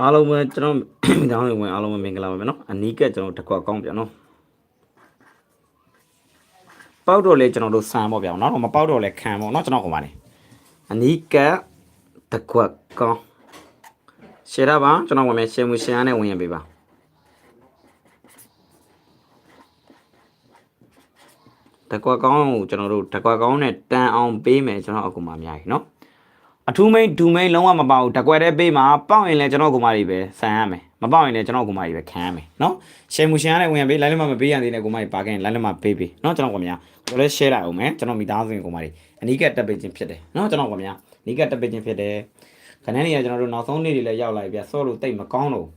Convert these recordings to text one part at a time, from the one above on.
အားလုံးပဲကျွန်တော်မိသားစုဝင်အားလုံးပဲမင်္ဂလာပါပဲเนาะအနီးကကျွန်တော်တကွာကောင်းပြန်เนาะပေါက်တော့လေကျွန်တော်တို့ဆန်ပေါ့ဗျာเนาะမပေါက်တော့လေခံပေါ့เนาะကျွန်တော်ဟိုပါနေအနီးကတကွာကောင်းရှယ်ရပါကျွန်တော်ဝင်မယ်ရှယ်မှုရှယ်ရနဲ့ဝင်ရပေးပါတကွာကောင်းကိုကျွန်တော်တို့တကွာကောင်းနဲ့တန်အောင်ပေးမယ်ကျွန်တော်အကူမအများကြီးเนาะ အထူးမိန်ဒူမိန်လုံးဝမပေါဘူးတကွက်တဲ့ပေးမှာပေါက်ရင်လည်းကျွန်တော်ကူမကြီးပဲဆန်ရမယ်မပေါက်ရင်လည်းကျွန်တော်ကူမကြီးပဲခံရမယ်နော်ရှယ်မူရှင်ရတဲ့ဝင်ရပေးလိုင်းလက်မမပေးရသေးတဲ့ကူမကြီးပါခဲ့ရင်လိုင်းလက်မပေးပေးနော်ကျွန်တော်ကူမများကျွန်တော်လည်း share လိုက်အောင်မယ်ကျွန်တော်မိသားစုဝင်ကူမကြီးအနီးကတက်ပေးခြင်းဖြစ်တယ်နော်ကျွန်တော်ကူမများအနီးကတက်ပေးခြင်းဖြစ်တယ်ခဏနေရကျွန်တော်တို့နောက်ဆုံးနေ့တွေလည်းရောက်လာပြီဗျဆော့လို့တိတ်မကောင်းတော့ဘူး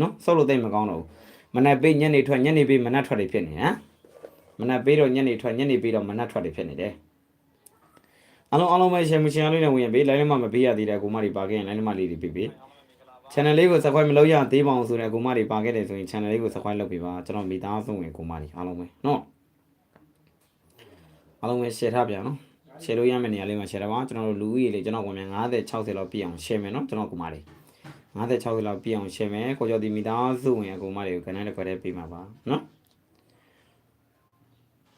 နော်ဆော့လို့တိတ်မကောင်းတော့ဘူးမနက်ပေးညနေထွက်ညနေပေးမနက်ထွက်တွေဖြစ်နေဟမ်မနက်ပေးတော့ညနေထွက်ညနေပေးတော့မနက်ထွက်တွေဖြစ်နေတယ် အားလုံးအားလုံးပဲရှယ်မရှင်အားလေးနဲ့ဝင်ရင်ပေးလိုင်းလည်းမမပေးရသေးတဲ့ကိုမတွေပါခဲ့ရင်လိုင်းလည်းမလေးတွေပေးပေး channel လေးကို subscribe မလုပ်ရသေးပါအောင်ဆိုတဲ့ကိုမတွေပါခဲ့တယ်ဆိုရင် channel လေးကို subscribe လုပ်ပေးပါကျွန်တော်မိသားစုဝင်ကိုမတွေအားလုံးပဲနော်အားလုံးပဲ share ထားပြန်နော် share လို့ရမယ့်နေရာလေးမှာ share ထားပါကျွန်တော်တို့လူဦးရေလေးကျွန်တော်ဝင်မြန်50 60လောက်ပြည့်အောင် share မယ်နော်ကျွန်တော်ကိုမတွေ50 60လောက်ပြည့်အောင် share မယ်ကိုကျော်ဒီမိသားစုဝင်ကိုမတွေကိုခဏတစ်ခွက်တည်းပေးမှာပါနော်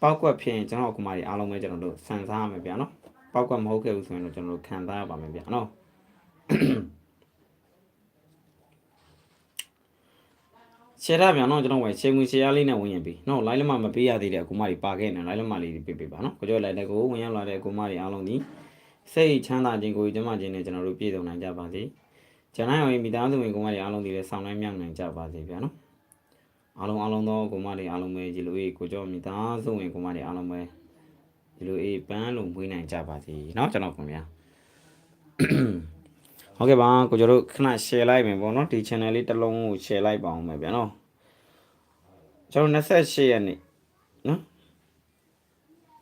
ပောက်ကွက်ဖြစ်ရင်ကျွန်တော်ကိုမတွေအားလုံးပဲကျွန်တော်တို့စံစားရမယ်ဗျာနော် ပောက်ကမဟုတ်ခဲ့ဘူးဆိုရင်တော့ကျွန်တော်တို့ခံစားရပါမယ်ဗျာနော်ရှယ်ရဗျာနော်ကျွန်တော်ဝင်ရှယ်ငွေရှယ်ရလေးနဲ့ဝင်ရင်ပြီနော်လိုင်းလမမပေးရသေးတဲ့အကူမတွေပါခဲ့နေလိုင်းလမလေးတွေပေးပေးပါနော်ကိုကြောလိုက်တဲ့ကိုဝင်ရောက်လာတဲ့အကူမတွေအားလုံးဒီစိတ်ချမ်းသာခြင်းကိုကျမခြင်းနဲ့ကျွန်တော်တို့ပြည့်စုံနိုင်ကြပါစေကျန်တဲ့ဝင်မိသားစုဝင်ကူမတွေအားလုံးဒီလည်းဆောင်နိုင်မြောက်နိုင်ကြပါစေဗျာနော်အားလုံးအားလုံးသောကူမတွေအားလုံးပဲဒီလိုကိုကြောမိသားစုဝင်ကူမတွေအားလုံးပဲ ဒီလိုအေးပန်းလုံးမွေးနိုင်ကြပါစေเนาะကျွန်တော်ခင်ဗျာဟုတ်ကဲ့ပါကိုကျတို့ခဏ share လိုက်မယ်ပေါ့เนาะဒီ channel လေးတစ်လုံးကို share လိုက်ပါအောင်မယ်ဗျာเนาะကျွန်တော်28ရက်နေ့နော်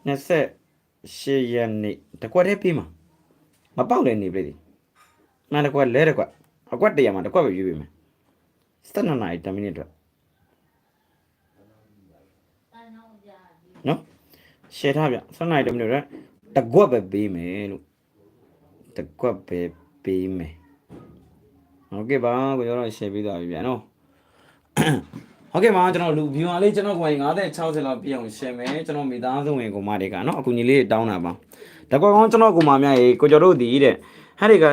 28ရက်နေ့တကွက်တည်းပြီးမှာမပေါက်လည်းနေပြီလေနားတကွက်လဲတကွက်အကွက်တရမှာတကွက်ပဲယူပြီမယ်7နာရီ10မိနစ်အတွက်နော် ရှယ်ထားဗျဆက်နိုင်တယ်မလို့ရတကွက်ပဲပေးမယ်လို့တကွက်ပဲပေးမယ်ဟုတ်ကဲ့ပါကိုရောတော့ရှယ်ပေးသွားပြီဗျာနော်ဟုတ်ကဲ့ပါကျွန်တော်လူ viewer လေးကျွန်တော်ကိုယ်50 60လောက်ပြည့်အောင်ရှယ်မယ်ကျွန်တော်မိသားစုဝင်ကိုမတွေကနော်အခုညီလေးတောင်းတာပါတကွက်ကောင်းကျွန်တော်ကိုမများရေကိုကျော်တို့ဒီတဲ့ ဟဲ့ဒီက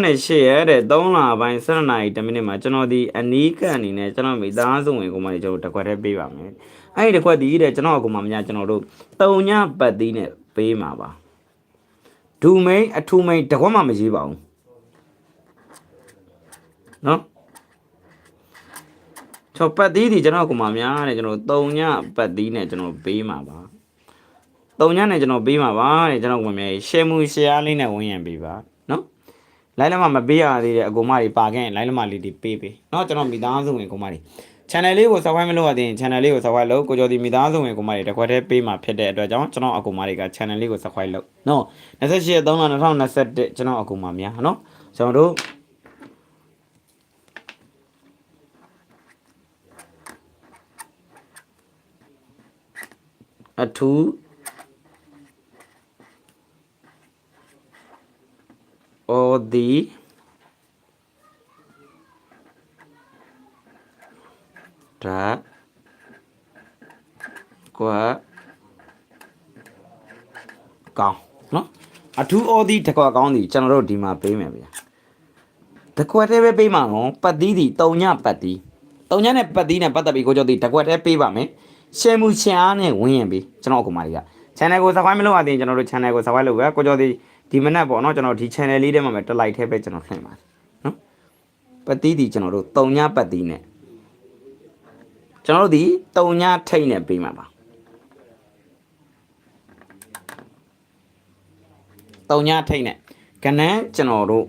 28ရက်တဲ့3လပိုင်း7နာရီ10မိနစ်မှာကျွန်တော်ဒီအနီးကပ်အနေနဲ့ကျွန်တော်မိသားစုဝင်ကိုမတွေကျွန်တော်တကွက်တည်းပေးပါမယ်အဲ့ဒီတကွက်ဒီတဲ့ကျွန်တော်ကိုမများကျွန်တော်တို့တုံညပတ်သီးနဲ့ပေးမှာပါဒူမိန်အထူမိန်တကွက်မှမရေးပါဘူးနော်ချောပတ်သီးဒီကျွန်တော်ကိုမများတဲ့ကျွန်တော်တုံညပတ်သီးနဲ့ကျွန်တော်ပေးမှာပါတုံညနဲ့ကျွန်တော်ပေးမှာပါတဲ့ကျွန်တော်ဝင်မြေရှယ်မှုရှယ်အားလေးနဲ့ဝင်ရံပေးပါနော် လိုင်းလမမပေးရသေးတဲ့အကူမတွေပါခဲ့ရင်လိုင်းလမလေးတွေပေးပေးเนาะကျွန်တော်မိသားစုဝင်ကူမတွေ channel လေးကို subscribe မလုပ်ရသေးရင် channel လေးကို subscribe လုပ်ကိုကျော်ဒီမိသားစုဝင်ကူမတွေတစ်ခွက်တည်းပေးမှာဖြစ်တဲ့အတွက်ကြောင့်ကျွန်တော်အကူမတွေက channel လေးကို subscribe လုပ်နော်28ရက်3လ2021ကျွန်တော်အကူမများနော်ကျွန်တော်တို့အထူး အော်ဒီဒါကွာကောင်းနော်အထူးအော်ဒီတကွာကောင်းဒီကျွန်တော်တို့ဒီမှာပေးမယ်ဗျာတကွက်တည်းပဲပေးမှာနော်ပတ်သီးဒီတုံညပတ်သီးတုံညနဲ့ပတ်သီးနဲ့ပတ်သက်ပြီးကိုကျော်ဒီတကွက်တည်းပေးပါမယ်ရှယ်မှုရှယ်အားနဲ့ဝင်ရင်ပြီကျွန်တော်အကူမတွေက channel ကို subscribe မလုပ်ရသေးရင်ကျွန်တော်တို့ channel ကို subscribe လုပ်ပဲကိုကျော်ဒီ ဒီမနက်ပေါ့နော်ကျွန်တော်ဒီ channel လေးထဲမှာပဲတစ်လိုက်ထဲပဲကျွန်တော်ထည့်ပါတယ်နော်ပတ်သီးဒီကျွန်တော်တို့တုံညပတ်သီးနဲ့ကျွန်တော်တို့ဒီတုံညာထိတ်နဲ့ပေးမှာပါတုံညာထိတ်နဲ့ကနန်းကျွန်တော်တို့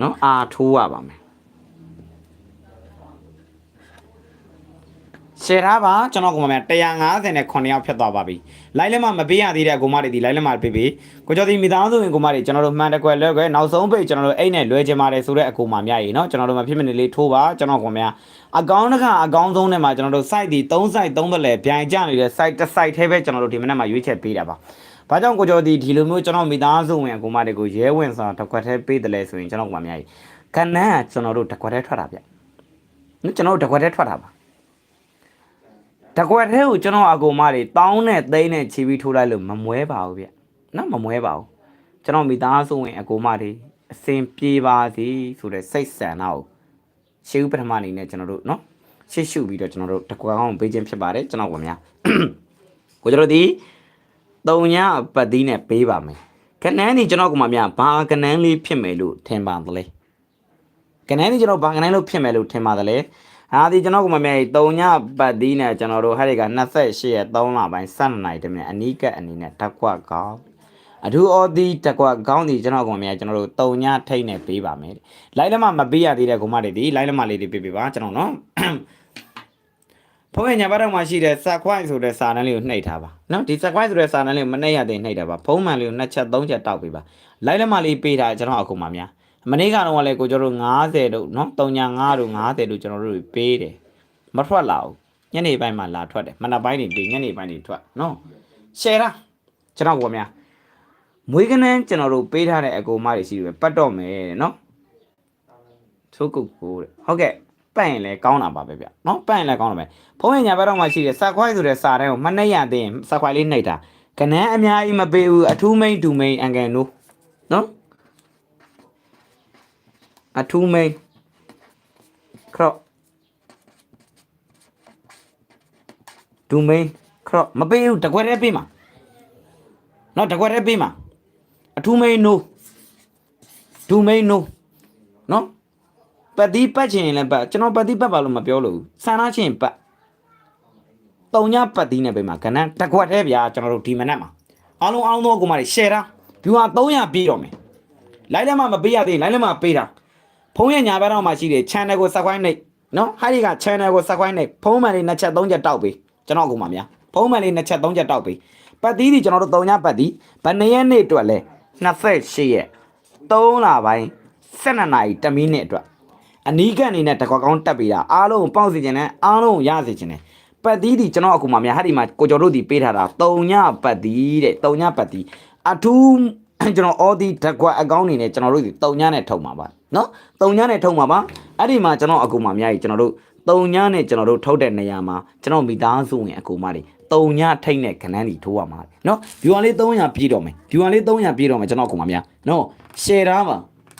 နော်အာထိုးရပါမယ် ရှယ်ထားပါကျွန်တော်ကိုမမ150နဲ့9ရောက်ဖြစ်သွားပါပြီလိုင်းလက်မမပေးရသေးတဲ့ကိုမတွေဒီလိုင်းလက်မပေးပေးကိုကျော်ဒီမိသားစုဝင်ကိုမတွေကျွန်တော်တို့မှန်တကွယ်လွဲကွယ်နောက်ဆုံးပိတ်ကျွန်တော်တို့အိတ်နဲ့လွဲချင်ပါတယ်ဆိုတဲ့အကိုမများရေနော်ကျွန်တော်တို့မဖြစ်မနေလေးထိုးပါကျွန်တော်ကိုမများအကောင့်တစ်ခါအကောင့်ဆုံးနဲ့မှာကျွန်တော်တို့ site ဒီ3 site 3တစ်လဲပြိုင်ကြနေတဲ့ site တစ် site ထဲပဲကျွန်တော်တို့ဒီမနက်မှာရွေးချက်ပေးတာပါဘာကြောင့်ကိုကျော်ဒီဒီလိုမျိုးကျွန်တော်မိသားစုဝင်အကိုမတွေကိုရဲဝင်ဆိုတာတစ်ခွက်ထဲပေးတယ်လဲဆိုရင်ကျွန်တော်ကိုမများရေခဏကျွန်တော်တို့တစ်ခွက်ထဲထွက်တာဗျနော်ကျွန်တော်တို့တစ်ခွက်ထဲထွက်တာပါ တကွက်ထဲကိုကျွန်တော်အကူမတွေတောင်းနဲ့သိန်းနဲ့ချီပြီးထိုးလိုက်လို့မမွဲပါဘူးဗျနော်မမွဲပါဘူးကျွန်တော်မိသားစုဝင်အကူမတွေအစင်ပြေပါစေဆိုတဲ့စိတ်ဆန္ဒကိုရှေးဥပထမအနေနဲ့ကျွန်တော်တို့နော်ရှေ့ရှုပြီးတော့ကျွန်တော်တို့တကွက်အောင်ပေးခြင်းဖြစ်ပါတယ်ကျွန်တော်ကများကိုကျွန်တော်ဒီတုံညာပတ်သီးနဲ့ပေးပါမယ်ခဏန်းဒီကျွန်တော်ကမှများဘာကနန်းလေးဖြစ်မယ်လို့ထင်ပါသလဲကနန်းဒီကျွန်တော်ဘာကနန်းလို့ဖြစ်မယ်လို့ထင်ပါသလဲ ဟာဒီကျွန်တော်ကမမေ3ညပတ်သီးနဲ့ကျွန်တော်တို့ဟာတွေက28ရက်3လပိုင်း12နိုင်တမင်အနီးကပ်အနေနဲ့တက်ခွက်ကောင်းအထူးအော်ဒီတက်ခွက်ကောင်းဒီကျွန်တော်ကမမေကျွန်တော်တို့3ညထိတ်နဲ့ပေးပါမယ်လိုက်လက်မမပေးရသေးတဲ့ကုမတွေဒီလိုက်လက်မလေးတွေပေးပေးပါကျွန်တော်နော်ဖုန်းရဲ့ညာဘက်တော့မှရှိတဲ့ subscribe ဆိုတဲ့စာတန်းလေးကိုနှိပ်ထားပါနော်ဒီ subscribe ဆိုတဲ့စာတန်းလေးကိုမနှိပ်ရသေးနှိပ်တာပါဖုန်းမှန်လေးကိုနှစ်ချက်သုံးချက်တောက်ပေးပါလိုက်လက်မလေးပေးတာကျွန်တော်အခုမှများ မနေ့ကတော့ကလည်းကိုကျွန်တော်တို့90တို့နော်305တို့90တို့ကျွန်တော်တို့ပေးတယ်မထွက်လာဘူးညနေပိုင်းမှာလာထွက်တယ်မနက်ပိုင်းတွေပေးညနေပိုင်းတွေထွက်နော်ရှယ်တာကျွန်တော်ဘောများမွေးကနန်းကျွန်တော်တို့ပေးထားတဲ့အကူမတွေရှိတယ်ပတ်တော့မယ်တဲ့နော်သိုးကုတ်ကိုတဲ့ဟုတ်ကဲ့ပတ်ရင်လည်းကောင်းတာပါပဲဗျနော်ပတ်ရင်လည်းကောင်းတာပဲဖုန်းရင်ညာဘက်တော့မှရှိတယ်ဆက်ခွိုင်းဆိုတဲ့စာတန်းကိုမနှိပ်ရသေးရင်ဆက်ခွိုင်းလေးနှိပ်တာကနန်းအများကြီးမပေးဘူးအထူးမိန်ဒူမိန်အန်ကန်နိုးနော် အထူးမိန်ခရော့ဒူမိန်ခရော့မပေးဘူးတကွက်တည်းပေးမှာနော်တကွက်တည်းပေးမှာအထူးမိန်နိုးဒူမိန်နိုးနော်ပတ်တီးပတ်ချင်ရင်လည်းပတ်ကျွန်တော်ပတ်တီးပတ်ပါလို့မပြောလို့ဘူးဆန္ဒချင်ပတ်တုံညပတ်တီးနဲ့ပေးမှာကဏ္ဍတကွက်တည်းဗျာကျွန်တော်တို့ဒီမနက်မှာအားလုံးအားလုံးသောကိုမတွေ share တာဘီဝါ300ပြီးတော့မယ်လိုက်လက်မမပေးရသေးရင်လိုက်လက်မပေးတာ ဖုန်းရဲ့ညာဘက်တော့မှရှိတယ် channel ကို subscribe နှိပ်နော်ဟာဒီက channel ကို subscribe နှိပ်ဖုန်းမှန်လေးနှစ်ချက်သုံးချက်တောက်ပေးကျွန်တော်ကမှများဖုန်းမှန်လေးနှစ်ချက်သုံးချက်တောက်ပေးပတ်သီးဒီကျွန်တော်တို့သုံးညပတ်သီးဗနှစ်ရက်နေ့အတွက်လဲ28ရက်3လပိုင်း12နာရီ10မိနစ်အတွက်အနီးကပ်အနေနဲ့တကွက်ကောင်းတက်ပေးတာအားလုံးကိုပေါက်စီခြင်းနဲ့အားလုံးကိုရစေခြင်းနဲ့ပတ်သီးဒီကျွန်တော်အခုမှများဟာဒီမှာကိုကျော်တို့ဒီပေးထားတာ3ညပတ်သီးတဲ့3ညပတ်သီးအထူး ကျွန်တော် all the တက်ကွက်အကောင့်နေနဲ့ကျွန်တော်တို့ဒီတုံညနဲ့ထုတ်မှာပါနော်တုံညနဲ့ထုတ်မှာပါအဲ့ဒီမှာကျွန်တော်အကူမအများကြီးကျွန်တော်တို့တုံညနဲ့ကျွန်တော်တို့ထုတ်တဲ့နေရာမှာကျွန်တော်မိသားစုဝင်အကူမတွေတုံညထိတ်နဲ့ခဏန်းကြီးထိုးရမှာနော် viewer လေး300ပြည့်တော့မယ် viewer လေး300ပြည့်တော့မယ်ကျွန်တော်အကူမများနော် share ထားပါ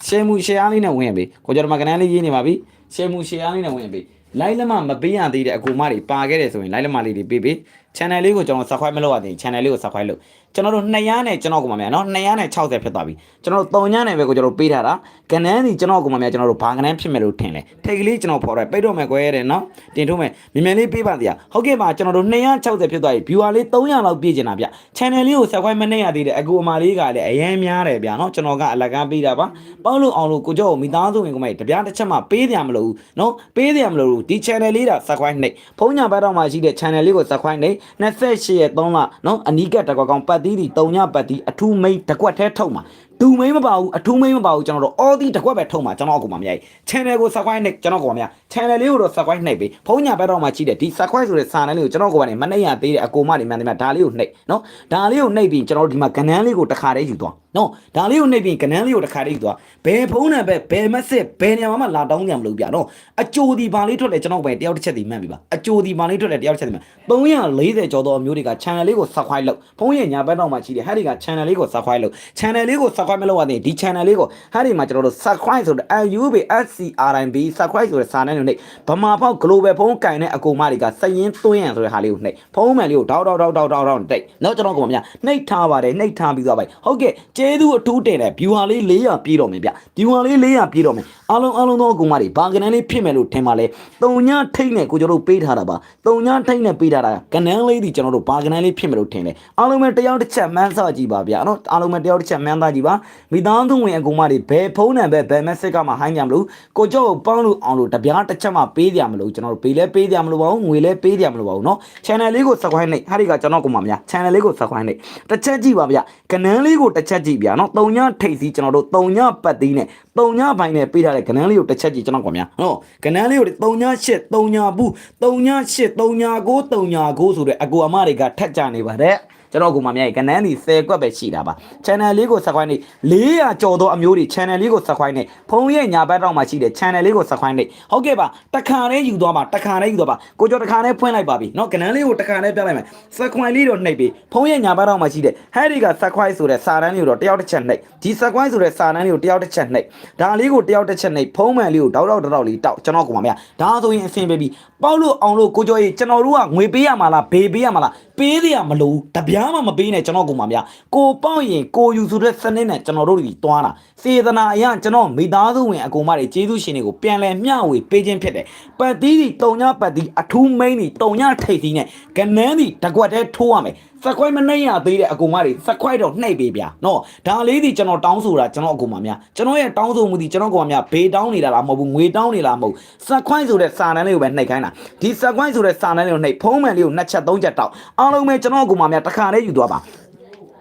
share မှု share လေးနဲ့ဝင်ရပြီကိုကျွန်တော်မခဏန်းလေးရေးနေပါပြီ share မှု share လေးနဲ့ဝင်ရပြီ like လက်မမပေးရသေးတဲ့အကူမတွေပါခဲ့တယ်ဆိုရင် like လက်မလေးတွေပေးပေး channel လေးကိုကျွန်တော် subscribe မလုပ်ရသေးရင် channel လေးကို subscribe လုပ်ကျွန်တော်တို့200နဲ့ကျွန်တော်ကမှများနော်260ဖြစ်သွားပြီကျွန်တော်တို့300နဲ့ပဲကိုကျွန်တော်ပေးထားတာကနန်းစီကျွန်တော်ကမှများကျွန်တော်တို့ဘာကနန်းဖြစ်မယ်လို့ထင်လဲထိတ်ကလေးကျွန်တော်ဖော်ရဲပိတ်တော့မယ်ကွဲတဲ့နော်တင်ထုတ်မယ်မြင်မြန်လေးပေးပါတရားဟုတ်ကဲ့ပါကျွန်တော်တို့260ဖြစ်သွားပြီ viewer လေး300လောက်ပြည့်ကျင်တာဗျ channel လေးကို subscribe မနှိပ်ရသေးတဲ့အကူအမလေးကလည်းအရင်များတယ်ဗျနော်ကျွန်တော်ကအလကားပေးတာပါပေါက်လို့အောင်လို့ကိုကျော်ကိုမိသားစုဝင်ကမှတပြားတစ်ချက်မှပေးတယ်မလို့ဘူးနော်ပေးတယ်မလို့ဘူးဒီ channel လေးဒါ subscribe နှိပ်ဖုန်းညာဘက်တော့မှရှိတဲ့ channel လေးကို subscribe နှိပ်28ရက်3လနော်အနီးကပ်တကွက်ကောင်ပတ်သီးဒီ3ညပတ်သီးအထူးမိတ်တကွက်ထဲထုတ်မှာ ဒူမိန်မပါဘူးအထူးမိန်မပါဘူးကျွန်တော်တို့ all ဒီတကွက်ပဲထုတ်မှာကျွန်တော်အကူမမရိုက် channel ကို subscribe နှိပ်ကျွန်တော်ကိုမရ channel လေးကိုတော့ subscribe နှိပ်ပေးဖုန်းညာဘက်တော့မှရှိတဲ့ဒီ subscribe ဆိုတဲ့စာတန်းလေးကိုကျွန်တော်ကိုကနေမနှိပ်ရသေးတဲ့အကူမတွေမှန်တယ်မှဒါလေးကိုနှိပ်နော်ဒါလေးကိုနှိပ်ပြီးကျွန်တော်တို့ဒီမှာကနန်းလေးကိုတစ်ခါတည်းယူသွားနော်ဒါလေးကိုနှိပ်ပြီးကနန်းလေးကိုတစ်ခါတည်းယူသွားဘယ်ဖုန်းနံပါတ်ဘယ် message ဘယ်နေရာမှာလာတောင်းကြမလို့ပြနော်အကြိုဒီဘာလေးထွက်လဲကျွန်တော်ပဲတယောက်တစ်ချက်ဒီမှန်ပြီပါအကြိုဒီဘာလေးထွက်လဲတယောက်တစ်ချက်ဒီမှန်340ကျော်သောအမျိုးတွေက channel လေးကို subscribe လုပ်ဖုန်းရဲ့ညာဘက်တော့မှရှိတယ်ဟာဒီက channel လေးကို subscribe လုပ် channel လေးကို subscribe မလုပ်ရသေးဒီ channel လေးကိုဟာဒီမှာကျွန်တော်တို့ subscribe ဆိုတဲ့ UB SCRIB subscribe ဆိုတဲ့စာနဲ့နေဗမာပေါက် global ဖုန်းကင်တဲ့အကူမတွေကစရင်သွင်းရဆိုတဲ့ဟာလေးကိုနှိပ်ဖုန်းမှန်လေးကိုတောက်တောက်တောက်တောက်တောက်တောက်တိတ်နောက်ကျွန်တော်ကမများနှိပ်ထားပါတယ်နှိပ်ထားပြီးသွားပါဟုတ်ကဲ့ကျေးဇူးအထူးတင်တယ် viewer လေး400ပြေးတော့မယ်ဗျ viewer လေး400ပြေးတော့မယ်အားလုံးအားလုံးသောအကူမတွေဘာကနန်းလေးဖြစ်မယ်လို့ထင်ပါလဲတုံညထိတ်နဲ့ကိုကျွန်တော်တို့ပေးထားတာပါတုံညထိတ်နဲ့ပေးထားတာကနန်းလေးဒီကျွန်တော်တို့ဘာကနန်းလေးဖြစ်မယ်လို့ထင်တယ်အားလုံးပဲတယောက်တစ်ချက်မှန်းစားကြည့်ပါဗျာနော်အားလုံးပဲတယောက်တစ်ချက်မှန်းသားကြည့်ပါမိသားစုဝင်အကူမတွေဘယ်ဖုန်းနံပါတ်ဘယ် message ကမှဟိုင်းကြမလို့ကိုကြောက်ကိုပေါင်းလို့အောင်လို့တပြားတစ်ချက်မှပေးကြမလို့ကျွန်တော်တို့ပေးလဲပေးကြမလို့ပါဘူးငွေလဲပေးကြမလို့ပါဘူးเนาะ channel လေးကို subscribe နေဟာဒီကကျွန်တော်ကိုမှများ channel လေးကို subscribe နေတစ်ချက်ကြည့်ပါဗျကနန်းလေးကိုတစ်ချက်ကြည့်ဗျာเนาะတုံညထိတ်စီကျွန်တော်တို့တုံညပတ်သီးနဲ့တုံညဘိုင်းနဲ့ပေးထားတဲ့ကနန်းလေးကိုတစ်ချက်ကြည့်ကျွန်တော်ကိုများเนาะကနန်းလေးကိုတုံညရှစ်တုံညဘူးတုံညရှစ်တုံညကိုတုံညကိုဆိုတဲ့အကူအမတွေကထက်ကြနေပါတယ် ကျွန်တော်ကမှမြိုက်ကနန်းဒီ10ကွက်ပဲရှိတာပါ channel လေးကို subscribe နေ400ကျော်သောအမျိုးတွေ channel လေးကို subscribe နေဖုန်းရဲ့ညာဘက်တော့မှရှိတယ် channel လေးကို subscribe နေဟုတ်ကဲ့ပါတခါလေးယူသွားပါတခါလေးယူသွားပါကိုကျော်တခါလေးဖွင့်လိုက်ပါပြီเนาะကနန်းလေးကိုတခါလေးပြလိုက်မယ် subscribe လေးတော့နှိပ်ပြီးဖုန်းရဲ့ညာဘက်တော့မှရှိတယ်ဟဲ့ဒီက subscribe ဆိုတဲ့စာတန်းလေးကိုတော့တယောက်တစ်ချက်နှိပ်ဒီ subscribe ဆိုတဲ့စာတန်းလေးကိုတယောက်တစ်ချက်နှိပ်ဒါလေးကိုတယောက်တစ်ချက်နှိပ်ဖုန်းမှန်လေးကိုတောက်တောက်တောက်လေးတောက်ကျွန်တော်ကမှမရဒါဆိုရင်အဆင်ပြေပြီပေါက်လို့အောင်လို့ကိုကျော်ကြီးကျွန်တော်တို့ကငွေပေးရမှာလားဘေးပေးရမှာလားပေးရမလို့တပြား မှမပေးနဲ့ကျွန်တော်ကမှမရကိုပေါက်ရင်ကိုယူဆိုတဲ့စနစ်နဲ့ကျွန်တော်တို့ဒီသွားတာစေတနာအရကျွန်တော်မိသားစုဝင်အကူမတွေကျေးဇူးရှင်တွေကိုပြန်လဲမျှဝေပေးခြင်းဖြစ်တယ်ပတ်သီးဒီတုံညပတ်သီးအထူးမိန်းဒီတုံညထိတ်သီးနဲ့ကနန်းဒီတကွက်တည်းထိုးရမယ် စက်ခွိုင်းမနှိမ့်ရသေးတဲ့အကူမတွေစက်ခွိုင်းတော့နှိပ်ပေးဗျာနော်ဒါလေးဒီကျွန်တော်တောင်းဆိုတာကျွန်တော်အကူမများကျွန်တော်ရဲ့တောင်းဆိုမှုဒီကျွန်တော်အကူမများဘေးတောင်းနေတာလားမဟုတ်ဘူးငွေတောင်းနေလားမဟုတ်စက်ခွိုင်းဆိုတဲ့စာတန်းလေးကိုပဲနှိပ်ခိုင်းတာဒီစက်ခွိုင်းဆိုတဲ့စာတန်းလေးကိုနှိပ်ဖုံးမှန်လေးကိုနှစ်ချက်သုံးချက်တောက်အားလုံးပဲကျွန်တော်အကူမများတစ်ခါလေးယူသွားပါ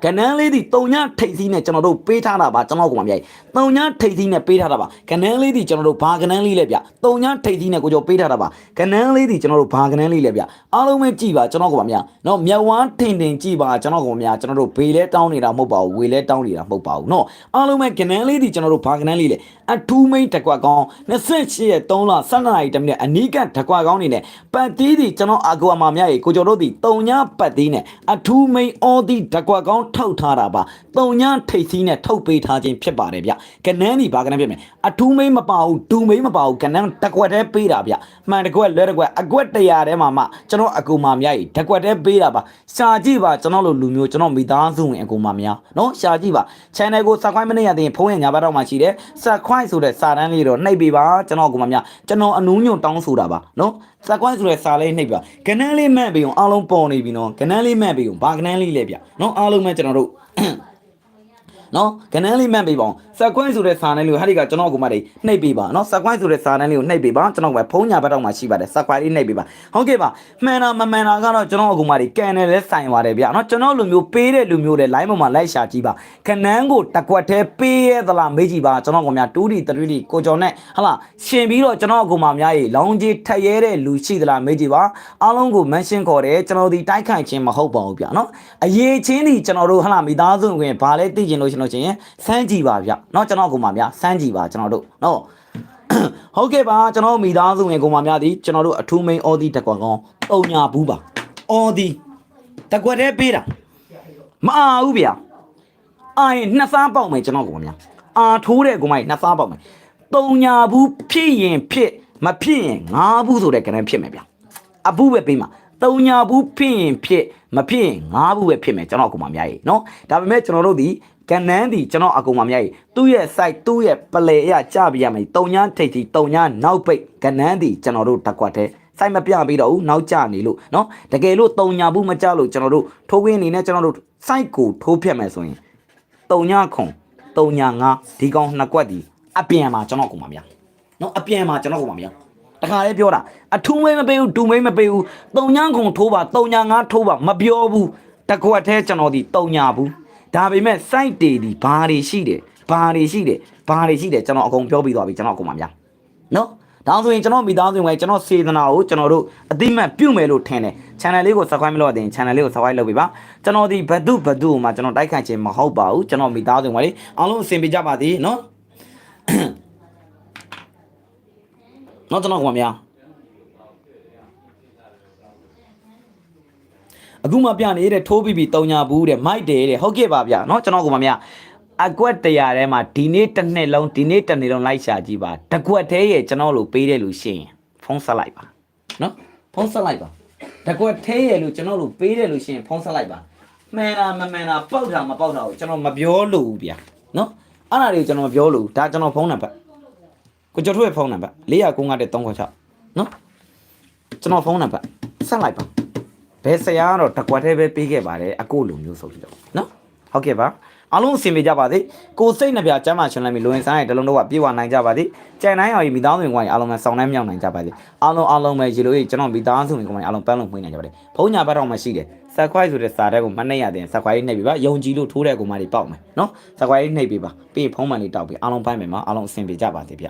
ကနန်းလေးဒီတုံညထိတ်စီးနဲ့ကျွန်တော်တို့ပေးထားတာပါကျွန်တော်ကမှမြိုက်တုံညထိတ်စီးနဲ့ပေးထားတာပါကနန်းလေးဒီကျွန်တော်တို့ဘာကနန်းလေးလဲဗျတုံညထိတ်စီးနဲ့ကိုကျော်ပေးထားတာပါကနန်းလေးဒီကျွန်တော်တို့ဘာကနန်းလေးလဲဗျအားလုံးပဲကြည်ပါကျွန်တော်ကမှမြိုက်နော်မြက်ဝမ်းထင်ထင်ကြည်ပါကျွန်တော်ကမှမြိုက်ကျွန်တော်တို့ဘေးလဲတောင်းနေတာမဟုတ်ပါဘူးဝေလဲတောင်းနေတာမဟုတ်ပါဘူးနော်အားလုံးပဲကနန်းလေးဒီကျွန်တော်တို့ဘာကနန်းလေးလဲ အထူးမိတ်တကွက်ကောင်း28ရက်3လ12နာရီတမိနစ်အနီးကတကွက်ကောင်းနေနဲ့ပတ်တီးဒီကျွန်တော်အကူအမမြိုက်ကိုကျော်တို့ဒီတုံညပတ်တီးနဲ့အထူးမိတ်အော်ဒီတကွက်ကောင်းထုတ်ထားတာပါတုံညထိတ်စီးနဲ့ထုတ်ပေးထားခြင်းဖြစ်ပါတယ်ဗျကနန်းဒီဘာကနန်းဖြစ်မယ်အထူးမိတ်မပါဘူးဒူမိတ်မပါဘူးကနန်းတကွက်တည်းပေးတာဗျမှန်တကွက်လွဲတကွက်အကွက်တရာထဲမှာမှကျွန်တော်အကူမမြိုက်တကွက်တည်းပေးတာပါရှာကြည့်ပါကျွန်တော်လိုလူမျိုးကျွန်တော်မိသားစုဝင်အကူမများနော်ရှာကြည့်ပါ channel ကို subscribe မနေရသေးရင်ဖုန်းရဲ့ညာဘက်တော့မှရှိတယ် subscribe ဆိုတဲ့စာတန်းလေးတော့နှိပ်ပေးပါကျွန်တော်အကူမများကျွန်တော်အနူးညွန့်တောင်းဆိုတာပါနော် subscribe ဆိုတဲ့စာလေးနှိပ်ပါကနန်းလေးမှန်ပြီအောင်အားလုံးပေါ်နေပြီနော်ကနန်းလေးမှန်ပြီအောင်ဘာကနန်းလေးလဲဗျနော်အားလုံးပဲကျွန်တော်တို့ နော်ကနန်းလေးမှန်ပေးပါအောင်စက်ကွိုင်းဆိုတဲ့စာနန်းလေးကိုဟာဒီကကျွန်တော်ကမှတွေနှိပ်ပေးပါနော်စက်ကွိုင်းဆိုတဲ့စာနန်းလေးကိုနှိပ်ပေးပါကျွန်တော်ကဖုံးညာဘက်တော့မှရှိပါတယ်စက်ကွိုင်းလေးနှိပ်ပေးပါဟုတ်ကဲ့ပါမှန်တာမမှန်တာကတော့ကျွန်တော်ကမှတွေကန်တယ်လဲဆိုင်ပါတယ်ဗျနော်ကျွန်တော်လူမျိုးပေးတဲ့လူမျိုးတွေ line ပေါ်မှာလိုက်ရှာကြည့်ပါကနန်းကိုတကွက်သေးပေးရသလားမေးကြည့်ပါကျွန်တော်ကမှ 2D 3D ကိုကျော်နဲ့ဟလာရှင်ပြီးတော့ကျွန်တော်ကမှများရေလောင်းကြီးထက်ရဲတဲ့လူရှိသလားမေးကြည့်ပါအားလုံးကို mention ခေါ်တယ်ကျွန်တော်ဒီတိုက်ခိုက်ခြင်းမဟုတ်ပါဘူးဗျနော်အရေးချင်းဒီကျွန်တော်တို့ဟလာမိသားစုဝင်ဘာလဲသိကျင်လို့ရှင်လို့ချင်းစမ်းကြည့်ပါဗျနော်ကျွန်တော်ကမှများစမ်းကြည့်ပါကျွန်တော်တို့နော်ဟုတ်ကဲ့ပါကျွန်တော်မိသားစုဝင်ကိုမများသည်ကျွန်တော်တို့အထူးမိန်အော်ဒီတက်ကွက်ကောင်းတုံညာဘူးပါအော်ဒီတက်ကွက်တဲ့ပေးတာမအားဘူးဗျာအာရင်နှစ်စားပေါက်မယ်ကျွန်တော်ကိုမများအာထိုးတဲ့ကိုမိုက်နှစ်စားပေါက်မယ်တုံညာဘူးဖြစ်ရင်ဖြစ်မဖြစ်ရင်ငါးဘူးဆိုတဲ့ကဏ္ဍဖြစ်မယ်ဗျာအဘူးပဲပေးမှာတုံညာဘူးဖြစ်ရင်ဖြစ်မဖြစ်ရင်ငါးဘူးပဲဖြစ်မယ်ကျွန်တော်ကိုမများရေနော်ဒါပေမဲ့ကျွန်တော်တို့ဒီ ကနန်းဒီကျွန်တော်အကူမမြိုက်သူ့ရဲ့ site သူ့ရဲ့ play အရကြပြရမယ်တုံညာထိတ်စီတုံညာနောက်ပိတ်ကနန်းဒီကျွန်တော်တို့တက်ကွက်တဲ့ site မပြပြီးတော့ဘူးနောက်ကျနေလို့เนาะတကယ်လို့တုံညာဘူးမကြလို့ကျွန်တော်တို့ထိုးခင်းအနေနဲ့ကျွန်တော်တို့ site ကိုထိုးဖြတ်မယ်ဆိုရင်တုံညာခုံတုံညာငါဒီကောင်နှစ်ကွက်ဒီအပြန်မှာကျွန်တော်ကူမမြိုက်เนาะအပြန်မှာကျွန်တော်ကူမမြိုက်တခါလေးပြောတာအထူးမိမ့်မပေးဘူးဒူမိမ့်မပေးဘူးတုံညာခုံထိုးပါတုံညာငါထိုးပါမပြောဘူးတကွက်သေးကျွန်တော်ဒီတုံညာဘူး ဒါပေမဲ့ site တွေဒီဘာတွေရှိတယ်ဘာတွေရှိတယ်ဘာတွေရှိတယ်ကျွန်တော်အကုန်ပြောပြီးသွားပြီကျွန်တော်အကုန်ပါများနော်ဒါဆိုရင်ကျွန်တော်မိသားစုဝင်ကျွန်တော်စေတနာကိုကျွန်တော်တို့အတိမတ်ပြုတ်မယ်လို့ထင်တယ် channel လေးကို subscribe မလုပ်တဲ့ channel လေးကို subscribe လုပ်ပေးပါကျွန်တော်ဒီဘဒုဘဒုမှာကျွန်တော်တိုက်ခိုက်ခြင်းမဟုတ်ပါဘူးကျွန်တော်မိသားစုဝင်လေအားလုံးအဆင်ပြေကြပါသည်နော်နော်ကျွန်တော်ကများ အခုမှပြနေတဲ့ထိုးပြီးပြီးတုံညာဘူးတဲ့မိုက်တယ်တဲ့ဟုတ်ကဲ့ပါဗျာเนาะကျွန်တော်ကမှမြအကွက်တရာထဲမှာဒီနေ့တစ်နှစ်လုံးဒီနေ့တစ်နေ့လုံးလိုက်ရှာကြည့်ပါတကွက်သေးရဲ့ကျွန်တော်လို့ပေးတယ်လို့ရှိရင်ဖုန်းဆက်လိုက်ပါเนาะဖုန်းဆက်လိုက်ပါတကွက်သေးရဲ့လို့ကျွန်တော်လို့ပေးတယ်လို့ရှိရင်ဖုန်းဆက်လိုက်ပါမှန်တာမမှန်တာပောက်တာမပောက်တာကိုကျွန်တော်မပြောလို့ဘူးဗျာเนาะအဲ့ဒါတွေကိုကျွန်တော်မပြောလို့ဘူးဒါကျွန်တော်ဖုန်းနံပါတ်ကိုကျော်ထွေးရဲ့ဖုန်းနံပါတ်495တဲ့396เนาะကျွန်တော်ဖုန်းနံပါတ်ဆက်လိုက်ပါ ဘယ်ဆရာကတော့တကွက်သေးပဲပေးခဲ့ပါတယ်အကိုလိုမျိုးဆိုပြီးတော့နော်ဟုတ်ကဲ့ပါအားလုံးအဆင်ပြေကြပါစေကိုစိတ်နှပြကျမ်းမာရှင်လမ်းပြီးလူဝင်ဆိုင်ရဲ့တလုံးတော့ပြေဝနိုင်ကြပါစေကြံတိုင်းအောင်ရီမိသားစုဝင်ကွာအားလုံးပဲဆောင်းနှမ်းမြောက်နိုင်ကြပါစေအားလုံးအားလုံးပဲရေလိုကြီးကျွန်တော်မိသားစုဝင်ကွာအားလုံးပန်းလုံးပွင့်နိုင်ကြပါစေဘုံညာဘက်တော့မှရှိတယ်ဆက်ခွိုက်ဆိုတဲ့စာတဲ့ကိုမနှိပ်ရတဲ့ဆက်ခွိုက်နှိပ်ပြပါယုံကြည်လို့ထိုးတဲ့ကောင်မလေးပေါက်မယ်နော်ဆက်ခွိုက်နှိပ်ပြပါပြီးဖုံးမှန်လေးတောက်ပြီးအားလုံးပိုင်းမယ်မှာအားလုံးအဆင်ပြေကြပါစေဗျ